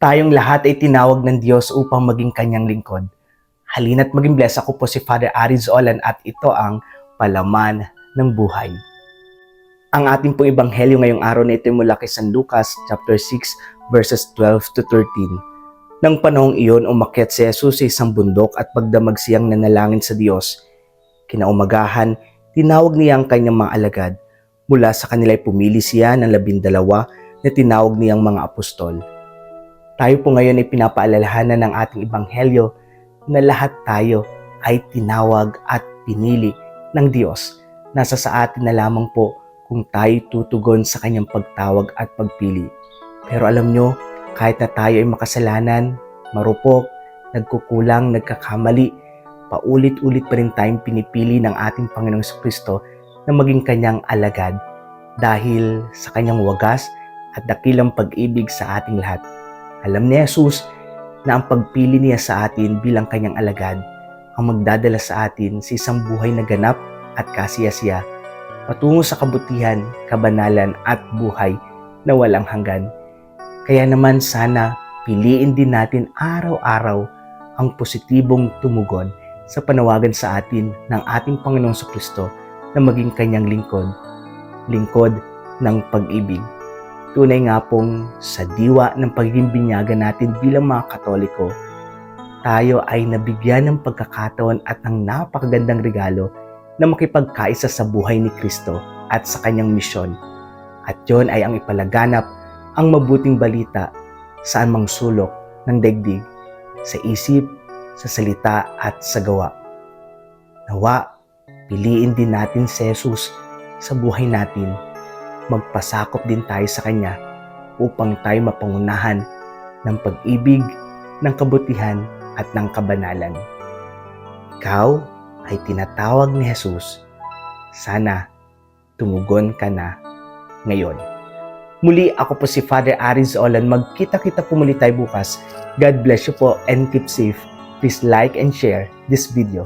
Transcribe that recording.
Tayong lahat ay tinawag ng Diyos upang maging kanyang lingkod. Halina't maging bless ako po si Father Ariz Olan at ito ang palaman ng buhay. Ang ating pong ebanghelyo ngayong araw na ito ay mula kay San Lucas chapter 6 verses 12 to 13. Nang panahong iyon, umakyat si Jesus sa isang bundok at pagdamag siyang nanalangin sa Diyos. Kinaumagahan, tinawag niya ang kanyang mga alagad. Mula sa kanila ay pumili siya ng labindalawa na tinawag niyang mga apostol. Tayo po ngayon ay pinapaalalahanan ng ating ebanghelyo na lahat tayo ay tinawag at pinili ng Diyos. Nasa sa atin na lamang po kung tayo tutugon sa kanyang pagtawag at pagpili. Pero alam nyo, kahit na tayo ay makasalanan, marupok, nagkukulang, nagkakamali, paulit-ulit pa rin tayong pinipili ng ating Panginoong Kristo na maging kanyang alagad dahil sa kanyang wagas at dakilang pag-ibig sa ating lahat. Alam ni Jesus na ang pagpili niya sa atin bilang kanyang alagad ang magdadala sa atin sa isang buhay na ganap at kasiyasiya patungo sa kabutihan, kabanalan at buhay na walang hanggan. Kaya naman sana piliin din natin araw-araw ang positibong tumugon sa panawagan sa atin ng ating Panginoong Kristo na maging kanyang lingkod, lingkod ng pag-ibig. Tunay nga pong sa diwa ng pagiging binyaga natin bilang mga Katoliko, tayo ay nabigyan ng pagkakataon at ng napakagandang regalo na makipagkaisa sa buhay ni Kristo at sa kanyang misyon. At yon ay ang ipalaganap ang mabuting balita sa anumang sulok ng daigdig, sa isip, sa salita at sa gawa. Nawa, piliin din natin si Jesus sa buhay natin. Magpasakop din tayo sa Kanya upang tayo mapangunahan ng pag-ibig, ng kabutihan at ng kabanalan. Ikaw ay tinatawag ni Jesus. Sana tumugon ka na ngayon. Muli ako po si Father Aris Olan. Magkita-kita po muli tayo bukas. God bless you po and keep safe. Please like and share this video.